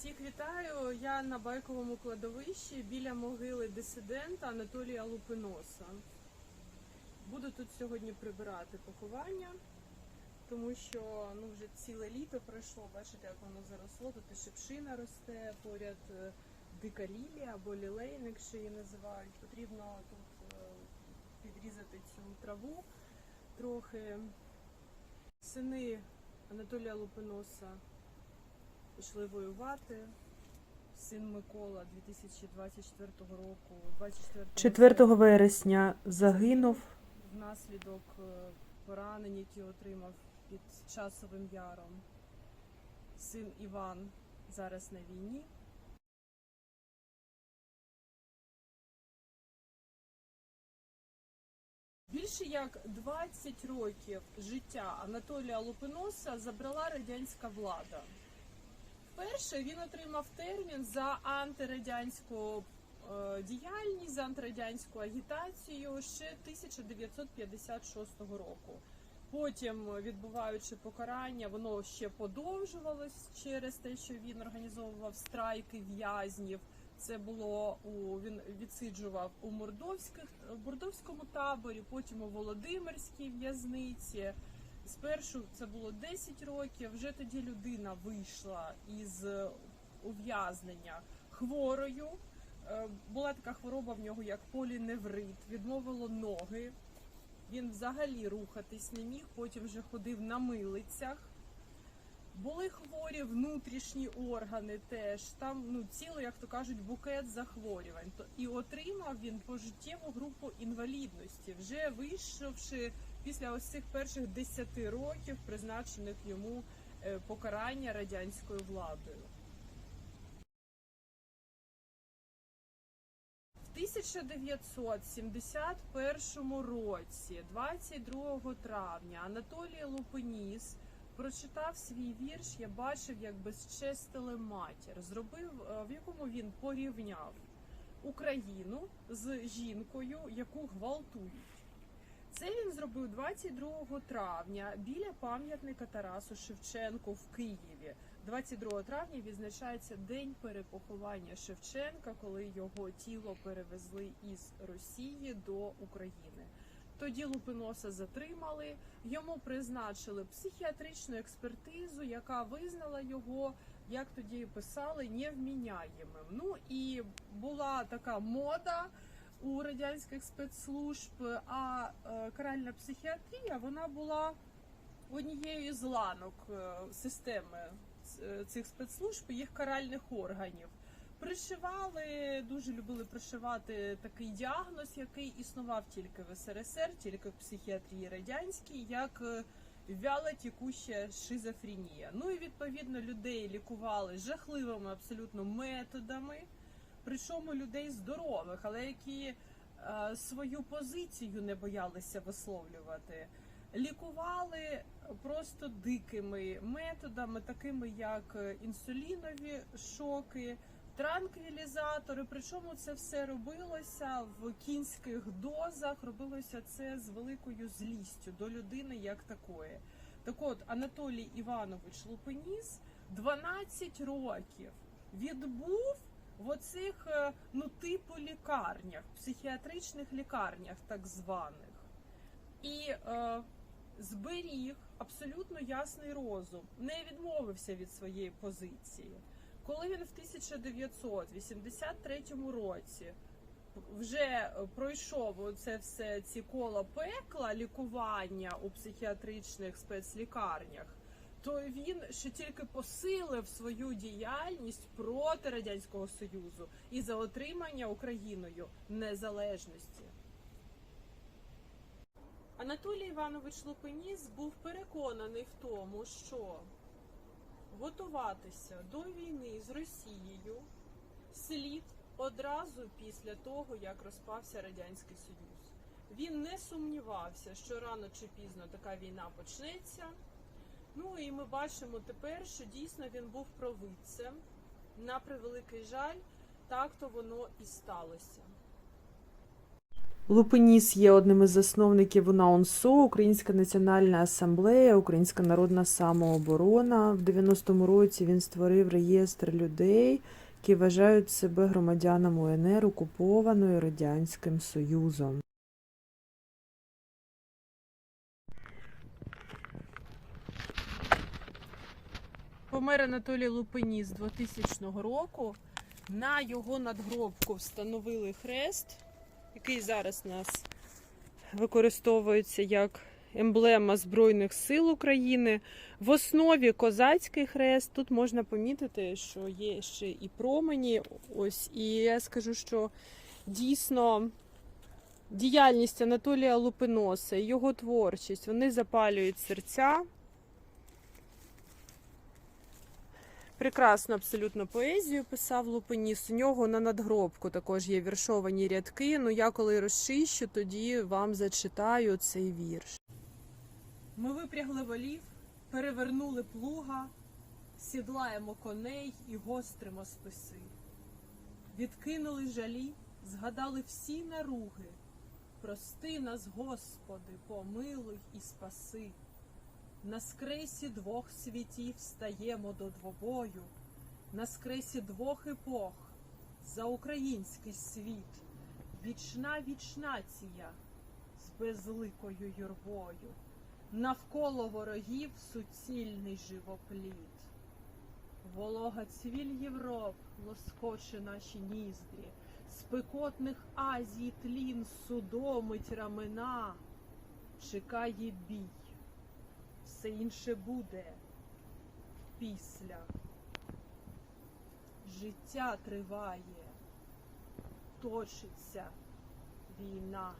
Всіх вітаю. Я на байковому кладовищі біля могили дисидента Анатолія Лупиноса. Буду тут сьогодні прибирати поховання, тому що ну, вже ціле літо пройшло. Бачите, як воно заросло. Тут і шипшина росте, поряд е, дика лілія або лілейник, що її називають. Потрібно тут е, підрізати цю траву трохи. Сини Анатолія Лупиноса пішли воювати. Син Микола 2024 року, 24 4 вересня загинув. внаслідок е, поранень, які отримав під часовим яром. Син Іван зараз на війні. Більше як 20 років життя Анатолія Лупиноса забрала радянська влада. Вперше він отримав термін за антирадянську е, діяльність, за антирадянську агітацію ще 1956 року. Потім, відбуваючи покарання, воно ще подовжувалось через те, що він організовував страйки в'язнів. Це було у він відсиджував у Мордовських Мордовському таборі, потім у Володимирській в'язниці. Спершу це було 10 років. Вже тоді людина вийшла із ув'язнення хворою. Е, Була така хвороба в нього, як поліневрит, відмовило ноги. Він взагалі рухатись не міг, потім вже ходив на милицях. Були хворі внутрішні органи теж. Там ну цілий, як то кажуть, букет захворювань. То і отримав він пожиттєву групу інвалідності, вже вийшовши після ось цих перших 10 років, призначених йому е, покарання радянською владою. В 1971 році, 22 травня, Анатолій Лупеніс прочитав свій вірш Я бачив, як безчестили матір, зробив, е, в якому він порівняв Україну з жінкою, яку гвалтують. Це він зробив 22 травня біля пам'ятника Тарасу Шевченку в Києві. 22 травня відзначається день перепоховання Шевченка, коли його тіло перевезли із Росії до України. Тоді Лупиноса затримали, йому призначили психіатричну експертизу, яка визнала його, як тоді писали, невміняємим. Ну і була така мода у радянських спецслужб, а е, каральна психіатрія вона була однією з ланок е, системи цих спецслужб, їх каральних органів. Пришивали, дуже любили пришивати такий діагноз, який існував тільки в СРСР, тільки в психіатрії радянській, як е, вяло тікуща шизофренія. Ну і відповідно людей лікували жахливими абсолютно методами. Причому людей здорових, але які е, свою позицію не боялися висловлювати. Лікували просто дикими методами, такими як е, інсулінові шоки, транквілізатори. Причому це все робилося в кінських дозах. Робилося це з великою злістю до людини як такої. Так от Анатолій Іванович Лупеніс 12 років відбув в оцих е, ну типу лікарнях, психіатричних лікарнях, так званих, і е, зберіг абсолютно ясний розум, не відмовився від своєї позиції. Коли він в 1983 році вже пройшов це все ці кола пекла лікування у психіатричних спецлікарнях, то він ще тільки посилив свою діяльність проти радянського союзу і за отримання Україною незалежності. Анатолій Іванович Лупеніс був переконаний в тому, що готуватися до війни з Росією слід одразу після того, як розпався радянський союз. Він не сумнівався, що рано чи пізно така війна почнеться. Ну і ми бачимо тепер, що дійсно він був провидцем. На превеликий жаль, так то воно і сталося. Лупеніс є одним із засновників УНАУНСО, Українська національна асамблея, Українська народна самооборона. В 90-му році він створив реєстр людей, які вважають себе громадянами УНР, окупованої Радянським Союзом. Помер Анатолій Лупеніс 2000 року. На його надгробку встановили хрест, який зараз у нас використовується як емблема Збройних сил України. В основі козацький хрест. Тут можна помітити, що є ще і промені. Ось, і я скажу, що дійсно діяльність Анатолія Лупиноса його творчість вони запалюють серця. Прекрасну абсолютно поезію писав Лупеніс. У нього на надгробку також є віршовані рядки. Ну я коли розчищу, тоді вам зачитаю цей вірш. Ми випрягли волів, перевернули плуга, сідлаємо коней і гостримо списи. Відкинули жалі, згадали всі наруги. Прости нас, Господи, помилуй і спаси. На скресі двох світів стаємо до двобою, на скресі двох епох за український світ, вічна вічнація з безликою юрбою, навколо ворогів суцільний живопліт. Волога цвіль Європ лоскоче наші ніздрі, спекотних Азій тлін судомить рамена, чекає бій все інше буде після. Життя триває, точиться війна.